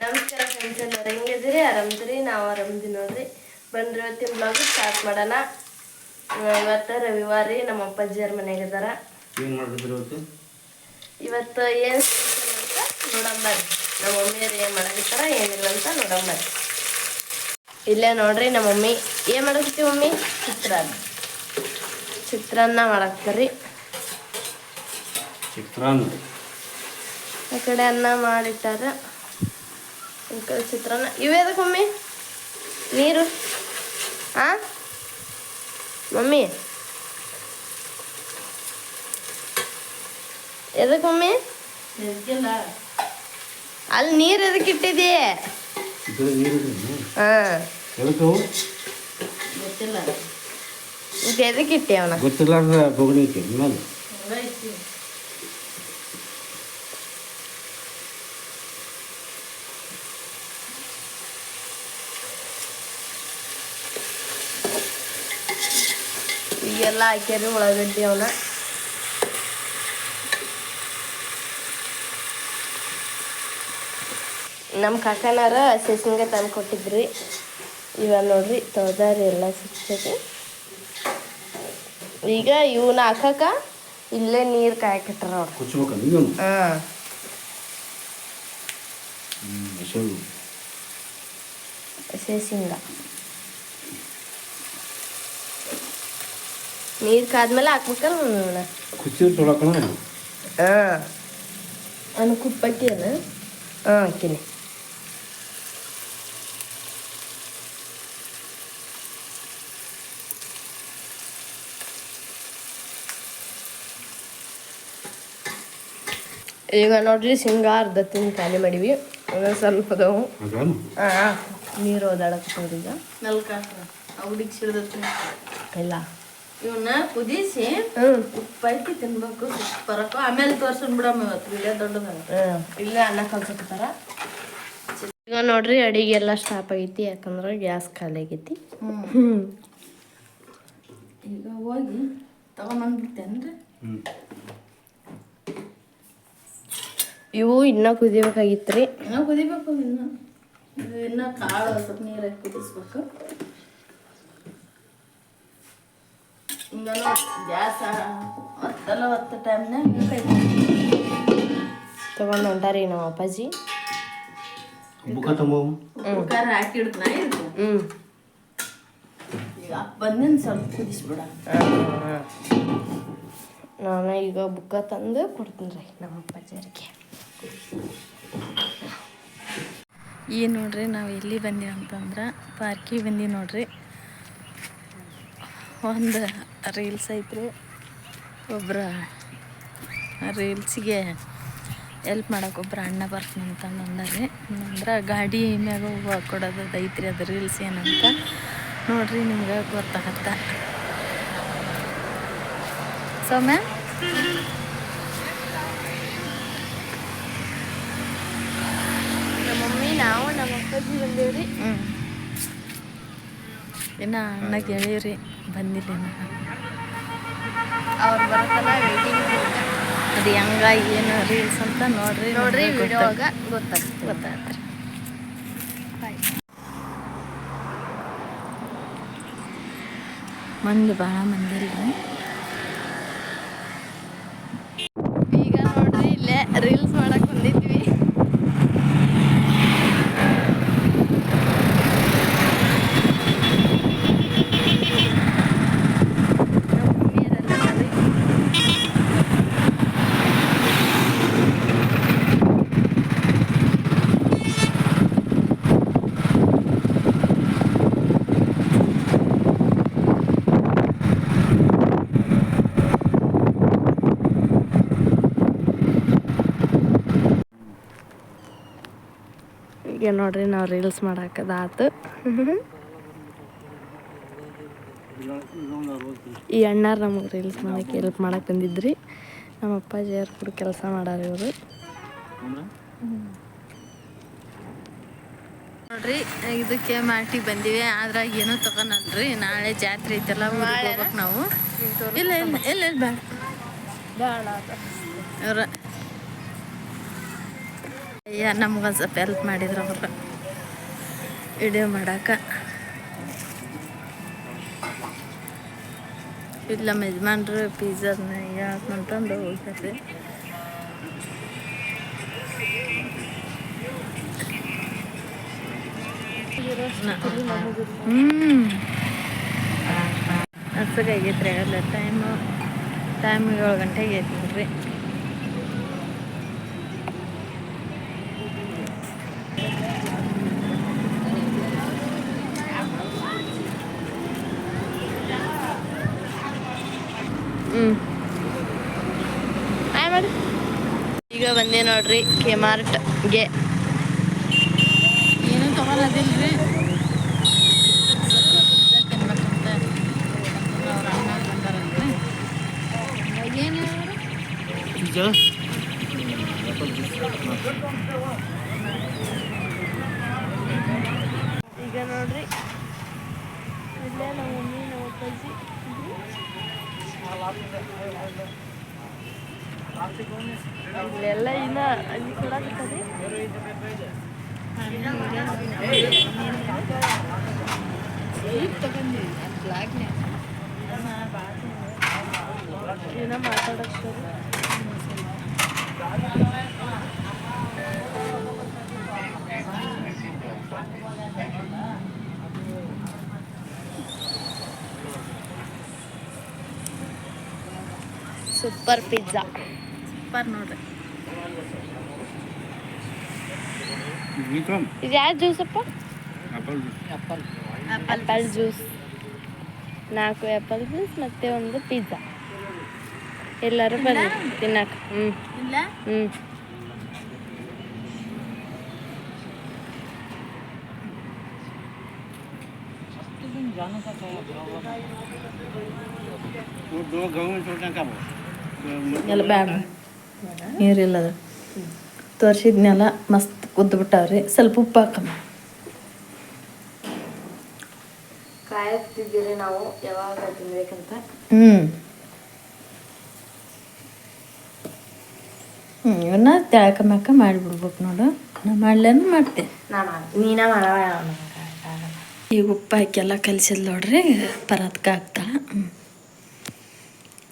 ನಮಸ್ಕಾರ ಫ್ರೆಂಡ್ಸ್ ಎಲ್ಲರೂ ಹೆಂಗಿದ್ದೀರಿ ಆರಾಮದ್ರಿ ನಾವು ಆರಾಮದಿ ನೋಡ್ರಿ. ಬಂದ್ರೆ ಇವತ್ತಿನ ಬ್ಲಾಗ್ ಸ್ಟಾರ್ಟ್ ಮಾಡೋಣ. ಇವತ್ತು ರವಿವಾರ ರೀ ನಮ್ಮ ಅಪ್ಪಾಜಿಯವ್ರ ಮನೆಗೆ ಇದಾರ. ಏನು ಮಾಡಿದ್ರು ಇವತ್ತು? ಇವತ್ತು ಏನು ಅಂತ ನೋಡಂಬರ್ರಿ ನಮ್ಮ ಮಮ್ಮಿಯವ್ರು ಏನು ಮಾಡಕತ್ತಾರ ಏನಿಲ್ಲ ಅಂತ ನೋಡಂಬರ್ರಿ ಇಲ್ಲೇ ನೋಡ್ರಿ ನಮ್ಮ ಮಮ್ಮಿ. ಏನು ಮಾಡಕತ್ತೀವಿ ಮಮ್ಮಿ? ಚಿತ್ರಾನ್ನ. ಚಿತ್ರಾನ್ನ ಮಾಡಾಕ್ತಾರ್ರಿ ಚಿತ್ರಾನ್ನ. ಆ ಕಡೆ ಅನ್ನ ಮಾಡಿಟ್ಟಾರ. ಈ ಚಿತ್ರಾನ್ನ ಚಿತ್ರಾನ್ನ ಇವೇದಕ್ಕೆ ಮಮ್ಮಿ ನೀರು ಆ ಮಮ್ಮಿ ಎದಕ್ಕೆ ಮಮ್ಮಿ ಅಲ್ಲಿ ನೀರು ಎದಕ್ಕೆ ಇಟ್ಟಿದೆ ಹಾಂ ಎದಕ್ಕೆ ಇಟ್ಟಿ ಅವನ ಗೊತ್ತಿಲ್ಲಾರ್ದ ಈಗೆಲ್ಲ ಹಾಕ್ಯಾರಿ ಉಳ್ಳಾಗಡ್ಡಿ ಅವನ ನಮ್ಮ ಕಾಕನಾರ ಸಸಿಂಗ ತಂದು ಕೊಟ್ಟಿದ್ರಿ. ಇವ ನೋಡ್ರಿ ತೊಳ್ದಾರಿ ಎಲ್ಲ ಸಿಕ್ತೈತಿ ಈಗ ಇವನ್ನ ಹಾಕಕ ಇಲ್ಲೇ ನೀರು ಕಾಯಕಿಟ್ರ ಅವ್ರು. ಹಾಂ. ಸೇಸಿಂಗ ನೀರು ಕಾದ್ಮೇಲೆ ಹಾಕ್ಬೇಕಲ್ಲ ನೋಡೋಣ ಕುಚ್ಚಿದ್ರೆ ತೊಳಕಣ ಹಾಂ ಅದ? ಹಾಂ ಹಾಕಿನಿ ಈಗ ನೋಡ್ರಿ ಶೇಂಗಾ ಅರ್ಧ ತಿಂದು ಖಾಲಿ ಮಾಡಿವಿ. ಸ್ವಲ್ಪ ಅದಾವು. ಹಾಂ ನೀರು ಓದಾಡಕ್ಕೆ ಈಗ. ನಲ್ಕ ಅವಡಿಗೆ ಸಿಡ್ದತ್ರಿ ಇಲ್ಲ. ಇವನ್ನ ಕುದಿಸಿ ಹ್ಞೂ ಉಪ್ಪು ಹಾಕಿ ತಿನ್ಬೇಕು. ಬರಕ ಆಮೇಲೆ ತೋರ್ಸನ್ ಬಿಡಮ್ಮ ಇವತ್ತು. ಇಲ್ಲೇ ದೊಡ್ಡದ. ಇಲ್ಲೇ ಅನ್ನ ಕಲ್ಸಕತ್ತಾರ? ಈಗ ನೋಡ್ರಿ ಅಡಿಗೆ ಎಲ್ಲ ಸ್ಟಾಪ್ ಆಗೈತಿ. ಯಾಕಂದ್ರೆ ಗ್ಯಾಸ್ ಖಾಲಿ ಆಗೈತಿ ಹ್ಮ್. ಈಗ ಹೋಗಿ ತಗೊಂಬಂದ್ಬಿಡ್ತೇನ್ರಿ? ಇವು ಇನ್ನ ಕುದಿಬೇಕಾಗಿತ್ತು ರೀ ಇನ್ನೂ ಕುದಿಬೇಕು ಇನ್ನ. ಇದು ಇನ್ನ ಕಾಳು ಸ್ವಲ್ಪ ನೀರಾಗಿ ಹಾಕಿ ಕುದಿಸ್ಬೇಕು. ಹಿಂಗ ಗ್ಯಾಸ ಒತ್ತಲ್ಲ ಒತ್ತ ಟೈಮ್ನಾಗ ತಗೊಂಡು ಹೊಂಟಾರಿ ನಮ್ಮ ಅಪ್ಪಾಜಿ. ಬುಕ್ಕ ತಂಬವು ಖಾರ ಹಾಕಿ ಇಡ್ತಾನ ಇದು ಈಗ ಬಂದಿನ ಸ್ವಲ್ಪ ಕುದಿಸ್ಬಿಡ. ನಾನು ಈಗ ಬುಕ್ಕ ತಂದು ಕೊಡ್ತೀನಿ ರೀ ನಮ್ಮ ಅಪ್ಪಾಜಿಯರಿಗೆ ಏನು ನೋಡ್ರಿ ನಾವು ಎಲ್ಲಿ ಬಂದೀವಿ ಅಂತಂದ್ರೆ ಪಾರ್ಕಿಗೆ ಬಂದೀವಿ ನೋಡ್ರಿ. ಒಂದು ರೀಲ್ಸ್ ಐತ್ರಿ. ಒಬ್ಬರ ರೀಲ್ಸಿಗೆ ಎಲ್ಪ್ ಮಾಡೋಕೆ ಒಬ್ಬರು ಅಣ್ಣ ಬರ್ತೀನಿ ಅಂತ ಅಂದಾರೆ ಅಂದ್ರೆ ಗಾಡಿ ಮ್ಯಾಗ ಹೋಗಿ ಕೊಡೋದು ಐತ್ರಿ ಅದು ರೀಲ್ಸ್ ಏನಂತ. ನೋಡ್ರಿ ನಿಮ್ಗೆ ಗೊತ್ತಾಗತ್ತ. ಸೌಮ್ಯ? ನಮ್ಮ ಮಮ್ಮಿ ನಾವು ನಮ್ಮ ಅಪ್ಪಾಜಿ ಬಂದೇವ್ರಿ. ಹ್ಞೂ ಇನ್ನು ಅಣ್ಣಗೆ ಹೇಳಿರಿ ಬಂದಿಲ್ಲ ಅವ್ರು ಬರತ್ತಲ್ಲ ಅದು ಹೆಂಗ ಏನು ರೀಲ್ಸ್ ಅಂತ ನೋಡ್ರಿ ನೋಡ್ರಿ ಗೊತ್ತಾಗ್- ಗೊತ್ತಾಗ್ತದೆ. ಗೊತ್ತಾಗ್ತ್ರಿ ಮಂದಿ ಭಾಳ ಮಂದಿ ಇಲ್ರಿ ಈಗ ನೋಡ್ರಿ ಇಲ್ಲೇ ರೀಲ್ಸ್ ಮಾಡಕ್ ಬಂದಿದ್ವಿ ನಮ್ಮ ಮಮ್ಮಿಯರೆಲ್ಲ ಬರ್ರಿ. ಈಗ ನೋಡ್ರಿ ನಾವು ರೀಲ್ಸ್ ಮಾಡಾಕದಾತು ಈ ಅಣ್ಣಾರ ನಮಗೆ ರೀಲ್ಸ್ ಮಾಡಕ್ಕೆ ಹೆಲ್ಪ್ ಮಾಡಕ್ಕೆ ಬಂದಿದ್ರಿ. ನಮ್ಮ ಅಪ್ಪಾಜಿ ಯಾರು ಕೂಡ ಕೆಲಸ ಮಾಡಾರ ಇವರು. ನೋಡ್ರಿ ಇದಕ್ಕೆ ಮಾಟಿ ಬಂದಿವಿ ಆದ್ರೆ ಏನೂ ತಗೊಳಲ್ರಿ ನಾಳೆ ಜಾತ್ರೆ ಐತಲ್ಲ ಹೋಗ್ಬೇಕು ನಾವು. ಇಲ್ಲ ಇಲ್ಲ ಇಲ್ಲ ಇಲ್ಲ ಬೇಡ. ಬೇಡ ಅವ್ರ ಅಯ್ಯ ನಮ್ಗೊಂದು ಸ್ವಲ್ಪ ಹೆಲ್ಪ್ ಮಾಡಿದ್ರು ಅವ್ರು. ವಿಡಿಯೋ ಮಾಡಾಕ. ಇಲ್ಲ ನಮ್ಮ ಯಜಮಾನ್ರು ಪಿಜ್ಜಾದನ್ನ ಯಾಕಂತಂದು ಹೋಗ್ತಾರೆ. ಹ್ಞೂ ಹಸಗಾಗೈತ್ರಿ ಆಗಲ್ಲ ಟೈಮು ಟೈಮ್ ಏಳು ಗಂಟೆಗೆ ಐತಿ ನೋಡ್ರಿ ಹ್ಞೂ ಆಯ್ ಮಾಡಿ ಈಗ ಬಂದೆ ನೋಡ್ರಿ ಕೆ ಮಾರ್ಟ್ಗೆ ಏನೂ ತಗೊಳ್ಳೋದಿಲ್ರಿ ರೀ ಅವ್ರ ಅಣ್ಣ ಬಂದಾರಲ್ರಿ ಏನು ಈಗ ನೋಡ್ರಿ ಇಲ್ಲೇ ನಮ್ಮ ಮಮ್ಮಿ ನಮ್ಮ ಅಪ್ಪಾಜಿ ಇಲ್ಲೆಲ್ಲ ಇನ್ನ ಅಲ್ಲಿ ಏನೋ ಮಾತಾಡಕ್ಕೆ ಸೂಪರ್ ಪಿಜ್ಜಾ ಸೂಪರ್ ನೋಡ್ರಿ ಇದು ಯಾವ ಜ್ಯೂಸ್ ಅಪ್ಪ ಆ್ಯಪಲ್ ಜ್ಯೂಸ್ ನಾಲ್ಕು ಆ್ಯಪಲ್ ಜ್ಯೂಸ್ ಮತ್ತು ಒಂದು ಪಿಜ್ಜಾ ಎಲ್ಲರೂ ಬನ್ನಿ ತಿನ್ನಕ್ಕೆ ಹ್ಞೂ ಹ್ಞೂ ಎಲ್ಲ ಬ್ಯಾಡ ನೀರಿಲ್ಲ ಅದು ತೋರಿಸಿದ್ನೆಲ್ಲ ಮಸ್ತ್ ಕುದ್ದುಬಿಟ್ಟಾವ್ರಿ ಸ್ವಲ್ಪ ಉಪ್ಪು ಹಾಕಮ್ಮ. ಕಾಯುತ್ತಿದ್ದೀರಿ ನಾವು ಯಾವಾಗ ತಿನ್ಬೇಕಂತ? ಹ್ಞೂ ಹ್ಞೂ ಇವನ್ನ ತೆಳಕಮ್ಮಕ್ಕ ಮಾಡಿಬಿಡ್ಬೇಕು ನೋಡು. ನಾ ಮಾಡ್ಲೇನು ಮಾಡ್ತೀನಿ. ನಾ ಮಾಡಿ ನೀನ ಮಾಡವ ಈಗ ಉಪ್ಪು ಹಾಕಿ ಎಲ್ಲ ಕಲಿಸಿದ್ ನೋಡ್ರಿ ಪರಾತ್ಕ ಹಾಕ್ತಾಳೆ ಹ್ಞೂ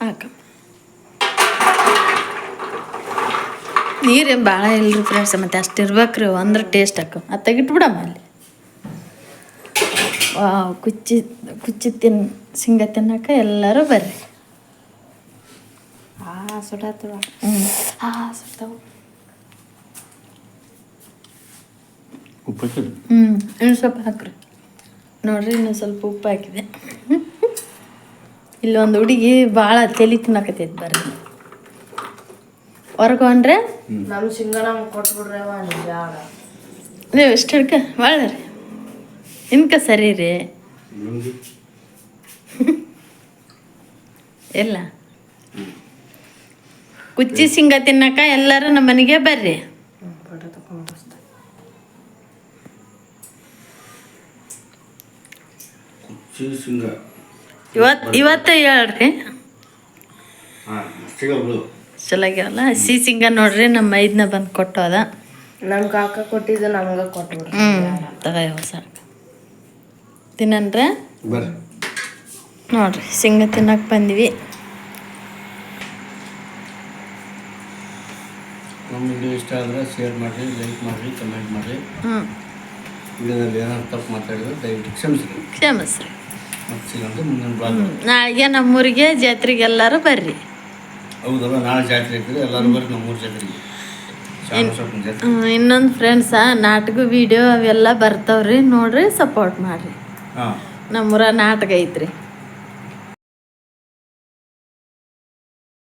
ಹಾಕಮ್ಮ. ನೀರೇನು ಭಾಳ ಇಲ್ರಿ ಫ್ರೆಂಡ್ಸ್ ಮತ್ತೆ ಅಷ್ಟು ಇರ್ಬೇಕ್ರಿ ಅಂದ್ರೆ ಟೇಸ್ಟ್ ಹಾಕ. ಅದು ತೆಗಿಟ್ಬಿಡಮ್ಮ ಅಲ್ಲಿ. ಕುಚ್ಚಿ ಕುಚ್ಚಿ ತಿನ್ ಸಿಂಗ ತಿನ್ನಕ ಎಲ್ಲರೂ ಬರ್ರಿ. ಆ ಸುಡಾತವ. ಹ್ಞೂ ಆ ಸುಡ್ತಾವು. ಹ್ಞೂ ಇನ್ನು ಸ್ವಲ್ಪ ಹಾಕ್ರಿ. ನೋಡ್ರಿ ಇನ್ನು ಸ್ವಲ್ಪ ಉಪ್ಪು ಹಾಕಿದೆ. ಇಲ್ಲೊಂದು ಹುಡುಗಿ ಭಾಳ ತಲೆ ತಿನ್ನಕತ್ತೈತಿ ಬರ್ರಿ. ಹೊರ್ಗೊಂಡ್ರೆ ನಮ್ಮ ಸಿಂಗ ಕೊಟ್ಬಿಡ್ರಿ ನೀವು ಎಷ್ಟು ಹಿಡ್ಕ ಮಾಡ್ರಿ ರೀ ಇನ್ಕ ಸರಿ ರೀ. ಎಲ್ಲ ಇಲ್ಲ. ಕುಚ್ಚಿ ಸಿಂಗ ತಿನ್ನಕ ಎಲ್ಲರೂ ನಮ್ಮ ಮನೆಗೆ ಬರ್ರಿ. ಇವತ್ತು ಇವತ್ತು ಹೇಳ್ರಿ. ಚಲಾಗ್ಯಾವಲ್ಲ? ಹಸಿ ಸಿಂಗ ನೋಡ್ರಿ ನಮ್ಮ ಮೈದ್ನ ಬಂದು ಕೊಟ್ಟೋದ. ನಮ್ಮ ಕಾಕ ಕೊಟ್ಟಿದ್ದು ನಮ್ಗ ಕೊಟ್ಟು ಹ್ಞೂ ತಗೋ ಹೊಸ. ತಿನ್ನನ್ರೆ? ಬರ್ರಿ. ನೋಡ್ರಿ ಸಿಂಗ ತಿನ್ನಕ್ಕೆ ಬಂದ್ವಿ. ನಮ್ಮ ವಿಡಿಯೋ ಇಷ್ಟ ಆದರೆ ಶೇರ್ ಮಾಡಿರಿ ಲೈಕ್ ಮಾಡಿರಿ ಕಮೆಂಟ್ ಮಾಡಿರಿ. ಹ್ಞೂ ವಿಡಿಯೋದಲ್ಲಿ ಏನಾದ್ರು ತಪ್ಪು ಮಾತಾಡಿದ್ರೆ ದಯವಿಟ್ಟು ಕ್ಷಮಿಸ್ರಿ. ಕ್ಷಮಿಸ್ರಿ. ಮತ್ತೆ ಸಿಗಂತ ಮುಂದಿನ ನಾಳೆಗೆ ನಮ್ಮೂರಿಗೆ ಜಾತ್ರೆಗೆ ಎಲ್ಲರೂ ಬರ್ರಿ. ಹೌದಲ್ಲ ನಾಳೆ ಜಾತ್ರೆ ಐತ್ರಿ ಎಲ್ಲರೂ ಬರ್ರಿ ನಮ್ಮೂರು ಜಾತ್ರೆಗೆ ಶಾಮ ಜಾತ್ರೆ ಇನ್ನೊಂದು ಫ್ರೆಂಡ್ಸ ನಾಟಕ ವಿಡಿಯೋ ಅವೆಲ್ಲ ಬರ್ತಾವ್ರಿ ನೋಡ್ರಿ ಸಪೋರ್ಟ್ ಮಾಡ್ರಿ. ಹಾಂ. ನಮ್ಮೂರ ನಾಟಕ ಐತ್ರಿ.